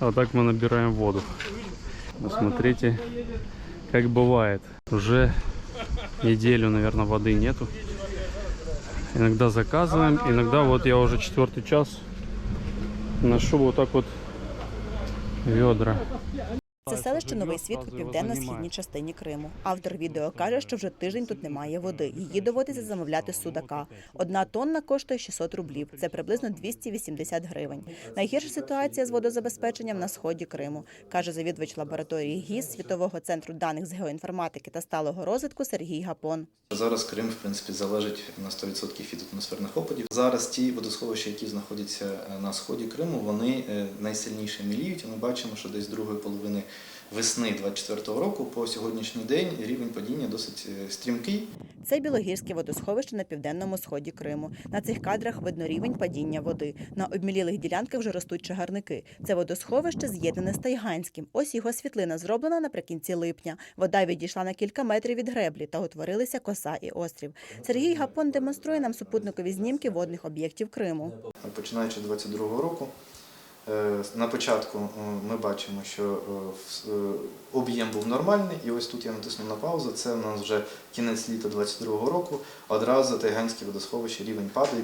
Вот так мы набираем воду. Ну, смотрите, как бывает. Уже неделю, наверное, воды нету. Иногда заказываем, иногда вот я уже четвертый час ношу вот так вот ведра. Це селище Новий Світ у південно-східній частині Криму. Автор відео каже, що вже тиждень тут немає води. Її доводиться замовляти з судака. Одна тонна коштує 600 рублів. Це приблизно 280 гривень. Найгірша ситуація з водозабезпеченням на сході Криму, каже завідувач лабораторії ГІС Світового центру даних з геоінформатики та сталого розвитку Сергій Гапон. Зараз Крим, в принципі, залежить на 100% від атмосферних опадів. Зараз ті водосховища, які знаходяться е, на сході Криму, вони е, найсильніше міліють. Ми бачимо, що десь другої половини весни 24-го року по сьогоднішній день рівень падіння досить е, стрімкий. Це білогірське водосховище на південному сході Криму. На цих кадрах видно рівень падіння води. На обмілілих ділянках вже ростуть чагарники. Це водосховище з'єднане з Тайганським. Ось його світлина зроблена наприкінці липня. Вода відійшла на кілька метрів від греблі та утворилися коса і острів. Сергій Гапон демонструє нам супутникові знімки водних об'єктів Криму. Починаючи з 22-го року, на початку е, ми бачимо, що е, е, об'єм був нормальний, і ось тут я натиснув на паузу. Це у нас вже кінець літа 22-го року. Одразу Тайганське водосховище рівень падає,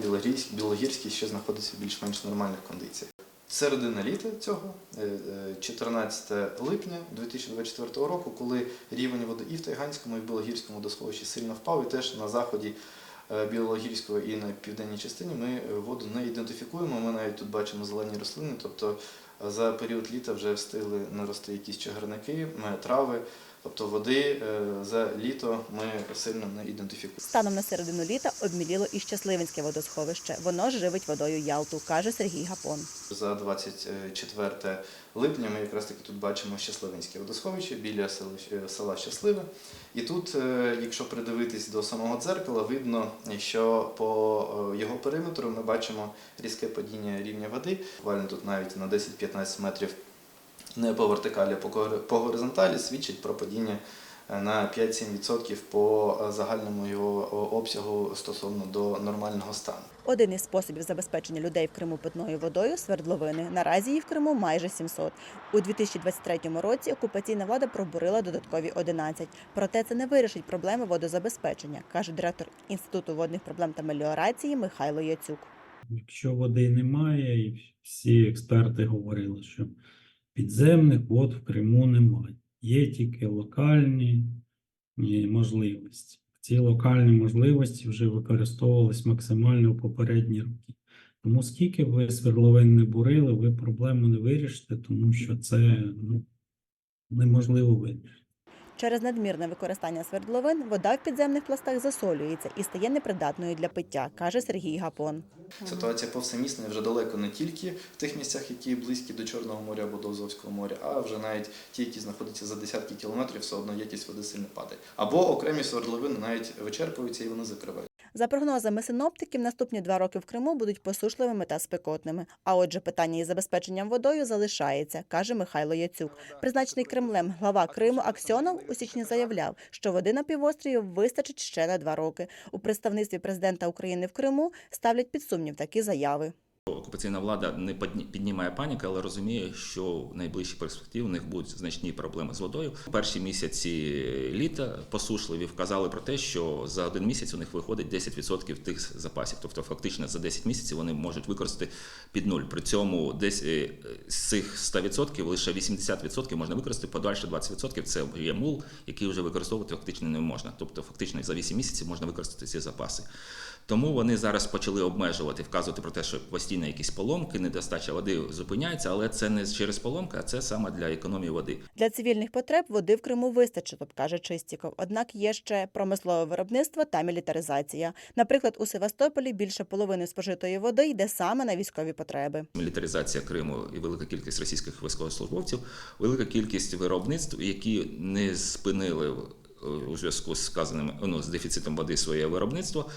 Білогірський, ще знаходиться в більш-менш нормальних кондиціях. Середина літа цього, е, е, 14 липня 2024 року, коли рівень води і в Тайганському, і в Білогірському водосховищі сильно впав, і теж на заході е, Білогірського і на південній частині ми е, воду не ідентифікуємо. Ми навіть тут бачимо зелені рослини, тобто е, за період літа вже встигли нарости якісь чагарники, е, трави. Тобто води е, за літо ми сильно не ідентифікуємо. Станом на середину літа обміліло і щасливинське водосховище. Воно живить водою Ялту, каже Сергій Гапон. За 24 липня ми якраз таки тут бачимо Щасливинське водосховище біля села, села Щасливе. І тут, е, якщо придивитись до самого дзеркала, видно, що по е, його периметру ми бачимо різке падіння рівня води. Буквально тут навіть на 10-15 метрів не по вертикалі, а по горизонталі свідчить про падіння е, на 5-7% по е, загальному його обсягу стосовно до нормального стану. Один із способів забезпечення людей в Криму питною водою свердловини. Наразі їх в Криму майже 700. У 2023 році окупаційна влада пробурила додаткові 11. Проте це не вирішить проблеми водозабезпечення, каже директор Інституту водних проблем та меліорації Михайло Яцюк. Якщо води немає, і всі експерти говорили, що підземних вод в Криму немає. Є тільки локальні е, можливості. Ці локальні можливості вже використовувались максимально в попередні роки. Тому скільки ви свердловин не бурили, ви проблему не вирішите, тому що це ну, неможливо вирішити. Через надмірне використання свердловин вода в підземних пластах засолюється і стає непридатною для пиття, каже Сергій Гапон. Ситуація повсемісна вже далеко не тільки в тих місцях, які близькі до Чорного моря або до Азовського моря, а вже навіть ті, які знаходяться за десятки кілометрів, все одно якість води сильно падає. Або окремі свердловини навіть вичерпуються і вони закривають. За прогнозами синоптиків, наступні два роки в Криму будуть посушливими та спекотними. А отже, питання із забезпеченням водою залишається, каже Михайло Яцюк. Призначений Кремлем глава Криму Аксьонов у січні заявляв, що води на півострові вистачить ще на два роки. У представництві президента України в Криму ставлять під сумнів такі заяви. Окупаційна влада не підні- піднімає паніки, але розуміє, що в найближчій перспективі у них будуть значні проблеми з водою. Перші місяці літа посушливі вказали про те, що за один місяць у них виходить 10% тих запасів. Тобто, фактично за 10 місяців вони можуть використати під нуль. При цьому десь е, з цих 100% лише 80% можна використати, подальше 20% це є мул, який вже використовувати фактично не можна. Тобто, фактично за 8 місяців можна використати ці запаси. Тому вони зараз почали обмежувати, вказувати про те, що постійно якісь поломки, недостача води зупиняється, але це не через поломки, а це саме для економії води. Для цивільних потреб води в Криму вистачило каже Чистіков. Однак є ще промислове виробництво та мілітаризація. Наприклад, у Севастополі більше половини спожитої води йде саме на військові потреби. Мілітаризація Криму і велика кількість російських військовослужбовців, велика кількість виробництв, які не спинили е, у зв'язку з сказаним ну, з дефіцитом води своє виробництво.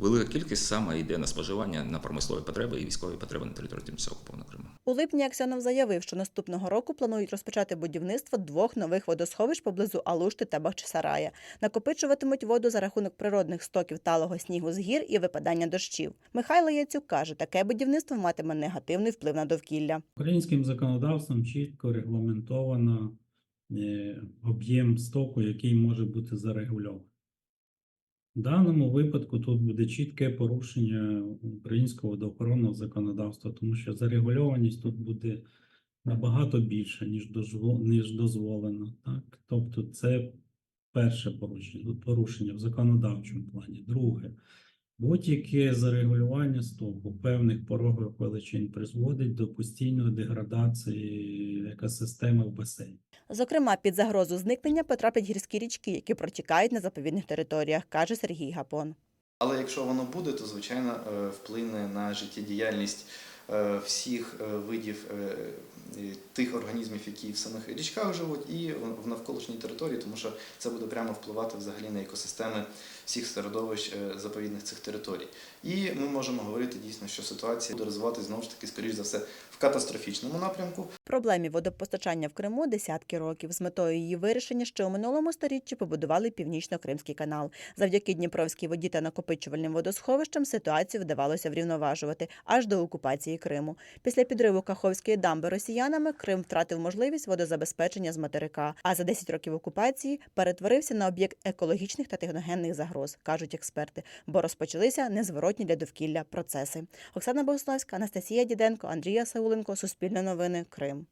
Велика кількість саме йде на споживання на промислові потреби і військові потреби на території тимчасово окупованого Криму. У липні Аксьонов заявив, що наступного року планують розпочати будівництво двох нових водосховищ поблизу Алушти та Бахчисарая. Накопичуватимуть воду за рахунок природних стоків талого снігу з гір і випадання дощів. Михайло Яцюк каже, таке будівництво матиме негативний вплив на довкілля. Українським законодавством чітко регламентовано е, об'єм стоку, який може бути зарегульований. В даному випадку тут буде чітке порушення українського водоохоронного законодавства, тому що зарегульованість тут буде набагато більше, ніж, ніж дозволено. Так? Тобто це перше порушення, порушення в законодавчому плані. Друге, будь-яке зарегулювання стоку певних порогових величин призводить до постійної деградації екосистеми в басейні. Зокрема, під загрозу зникнення потраплять гірські річки, які протікають на заповідних територіях, каже Сергій Гапон. Але якщо воно буде, то звичайно е, вплине на життєдіяльність е, всіх е, видів тих організмів, які в самих річках живуть, і в навколишній території, тому що це буде прямо впливати взагалі на екосистеми всіх середовищ е, заповідних цих територій. І ми можемо говорити дійсно, що ситуація буде розвиватися знову ж таки, скоріш за все, в катастрофічному напрямку. Проблемі водопостачання в Криму десятки років. З метою її вирішення ще у минулому сторіччі побудували північно-кримський канал. Завдяки Дніпровській воді та накопичувальним водосховищам ситуацію вдавалося врівноважувати аж до окупації Криму. Після підриву Каховської дамби росіянами Крим втратив можливість водозабезпечення з материка. А за 10 років окупації перетворився на об'єкт екологічних та техногенних загроз, кажуть експерти, бо розпочалися незворотні для довкілля процеси. Оксана Богославська, Анастасія Діденко, Андрія Сауленко, Суспільне новини, Крим.